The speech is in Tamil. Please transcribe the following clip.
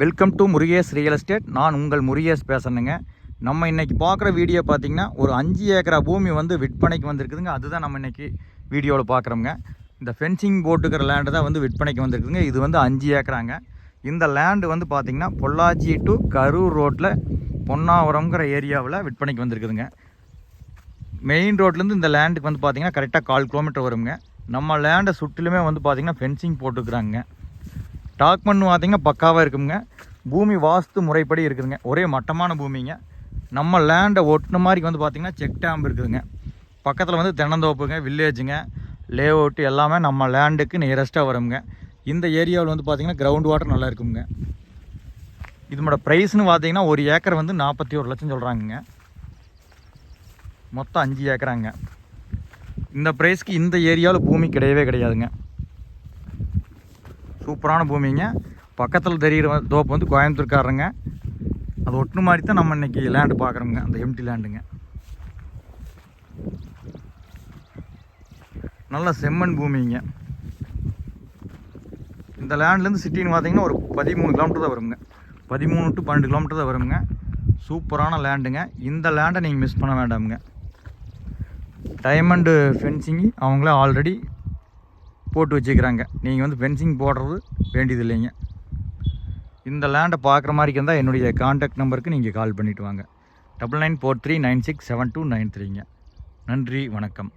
Welcome to Murugesh real estate நான் உங்கள் முருகேஷ் பேசணுங்க நம்ம இன்றைக்கி பார்க்குற வீடியோ பார்த்தீங்கன்னா ஒரு அஞ்சு ஏக்கரா பூமி வந்து விற்பனைக்கு வந்திருக்குதுங்க. அதுதான் நம்ம இன்றைக்கி வீடியோவில் பார்க்குறோங்க இந்த ஃபென்சிங் போட்டுக்கிற லேண்டு தான் வந்து விற்பனைக்கு வந்திருக்குதுங்க. இது வந்து அஞ்சு ஏக்கராங்க. இந்த லேண்டு வந்து பார்த்திங்கன்னா பொள்ளாச்சி டு கரூர் ரோட்டில் பொன்னாவரம்ங்கிற ஏரியாவில் விற்பனைக்கு வந்திருக்குதுங்க. மெயின் ரோட்லேருந்து இந்த லேண்டுக்கு வந்து பார்த்தீங்கன்னா கரெக்டாக கால் கிலோமீட்டர் வருங்க. நம்ம லேண்டை சுற்றிலுமே வந்து பார்த்தீங்கன்னா ஃபென்சிங் போட்டுக்கிறாங்க. டாக்குமெண்ட் பார்த்தீங்கன்னா பக்காவாக இருக்குங்க. பூமி வாஸ்து முறைப்படி இருக்குதுங்க. ஒரே மட்டமான பூமிங்க. நம்ம லேண்டை ஒட்டின மாதிரி வந்து பார்த்திங்கன்னா செக் டேம் இருக்குதுங்க. பக்கத்தில் வந்து தென்னந்தோப்புங்க வில்லேஜுங்க லே அவுட்டு எல்லாமே நம்ம லேண்டுக்கு நியரஸ்ட்டாக வருங்க இந்த ஏரியாவில் வந்து பார்த்திங்கன்னா கிரவுண்ட் வாட்டர் நல்லா இருக்குங்க. இதனோட ப்ரைஸ்னு பார்த்தீங்கன்னா ஒரு ஏக்கர் வந்து நாற்பத்தி ஒரு லட்சம் சொல்கிறாங்கங்க மொத்தம் அஞ்சு ஏக்கராங்க. இந்த ப்ரைஸ்க்கு இந்த ஏரியாவில் பூமி கிடையவே கிடையாதுங்க. சூப்பரான பூமிங்க. பக்கத்தில் தெரிகிற தோப்பு வந்து கோயம்புத்தூர்காரங்க அது ஒட்டுன மாதிரி தான் நம்ம இன்னைக்கு லேண்டு பார்க்குறோங்க அந்த எம்டி லேண்டுங்க நல்ல செம்மண் பூமிங்க. இந்த லேண்ட்லேருந்து சிட்டின்னு பார்த்தீங்கன்னா ஒரு பதிமூணு கிலோமீட்டர் தான் வருங்க. பதிமூணு டு பன்னெண்டு கிலோமீட்டர் தான் வருங்க. சூப்பரான லேண்டுங்க இந்த லேண்டை நீங்கள் மிஸ் பண்ண வேண்டாமுங்க. டைமண்டு ஃபென்சிங் அவங்களே ஆல்ரெடி போட்டு வச்சுக்கிறாங்க. நீங்கள் வந்து ஃபென்சிங் போடுறது வேண்டியது இல்லைங்க இந்த லேண்டை பார்க்குற மாதிரி இருந்தால் என்னுடைய காண்டாக்ட் நம்பருக்கு நீங்கள் கால் பண்ணிவிட்டு வாங்க. Double nine four three nine six seven two nine த்ரீங்க நன்றி வணக்கம்.